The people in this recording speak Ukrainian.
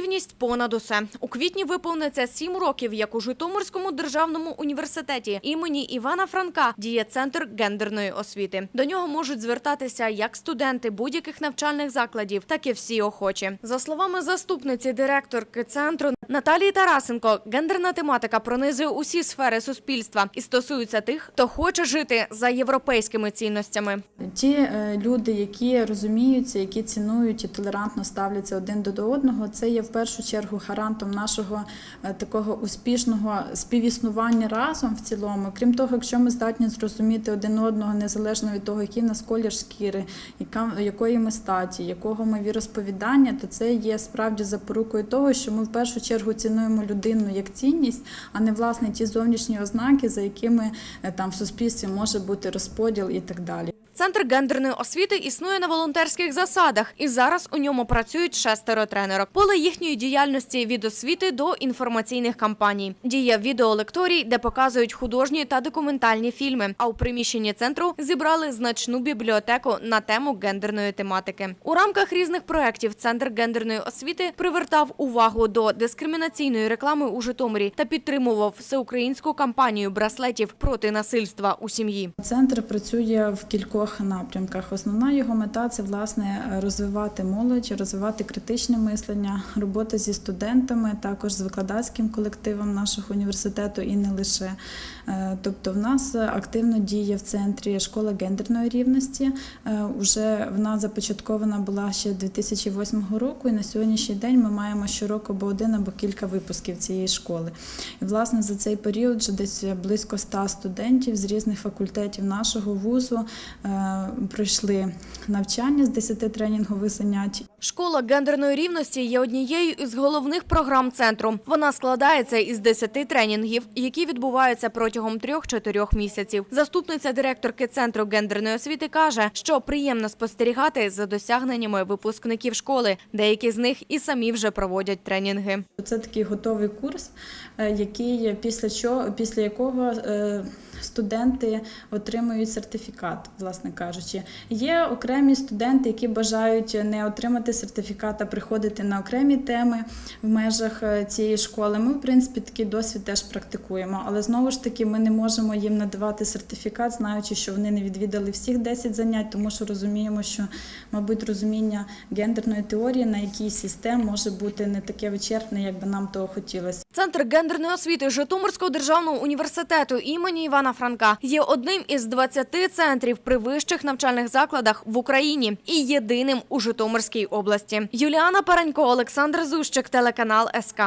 Рівність понад усе у квітні виповниться сім років, як у Житомирському державному університеті імені Івана Франка діє центр гендерної освіти. До нього можуть звертатися як студенти будь-яких навчальних закладів, так і всі охочі. За словами заступниці директорки центру Наталії Тарасенко, гендерна тематика пронизує усі сфери суспільства і стосується тих, хто хоче жити за європейськими цінностями. Ті е, люди, які розуміються, які цінують і толерантно ставляться один до одного, це є першу чергу гарантом нашого е, такого успішного співіснування разом в цілому. Крім того, якщо ми здатні зрозуміти один одного незалежно від того, який нас колір шкіри, яка якої ми статі, якого ми віросповідання, то це є справді запорукою того, що ми в першу чергу цінуємо людину як цінність, а не власне ті зовнішні ознаки, за якими е, там в суспільстві може бути розподіл і так далі. Центр гендерної освіти існує на волонтерських засадах, і зараз у ньому працюють шестеро тренерок. Поле їхньої діяльності від освіти до інформаційних кампаній. Діє відеолекторій, де показують художні та документальні фільми. А у приміщенні центру зібрали значну бібліотеку на тему гендерної тематики. У рамках різних проєктів центр гендерної освіти привертав увагу до дискримінаційної реклами у Житомирі та підтримував всеукраїнську кампанію браслетів проти насильства у сім'ї. Центр працює в кількох напрямках. Основна його мета це власне розвивати молодь, розвивати критичне мислення, робота зі студентами, також з викладацьким колективом нашого університету і не лише. Е, Тобто, в нас активно діє в центрі школа гендерної рівності. Е, Уже вона започаткована була ще 2008 року, і на сьогоднішній день ми маємо щороку або один або кілька випусків цієї школи. І власне за цей період вже десь близько 100 студентів з різних факультетів нашого вузу е, пройшли навчання з 10 тренінгових занять. Школа гендерної рівності є однією із головних програм центру. Вона складається із 10 тренінгів, які відбуваються протягом 3-4 місяців. Заступниця директорки центру гендерної освіти каже, що приємно спостерігати за досягненнями випускників школи. Деякі з них і самі вже проводять тренінги. Це такий готовий курс, е, який після чого після якого е, студенти отримують сертифікат, власне кажучи. Є окремі студенти, які бажають не отримати сертифікат, а приходити на окремі теми в межах е, цієї школи. Ми, в принципі, такий досвід теж практикуємо, але знову ж таки ми не можемо їм надавати сертифікат, знаючи, що вони не відвідали всіх 10 занять, тому що розуміємо, що, мабуть, розуміння гендерної теорії на якійсь із може бути не таке вичерпне, як би нам того хотілося. Центр гендерної освіти Житомирського державного університету імені Івана Франка є одним із 20 центрів при вищих навчальних закладах в Україні і єдиним у Житомирській області. Юліана Паренько, Олександр Зущик, телеканал СК.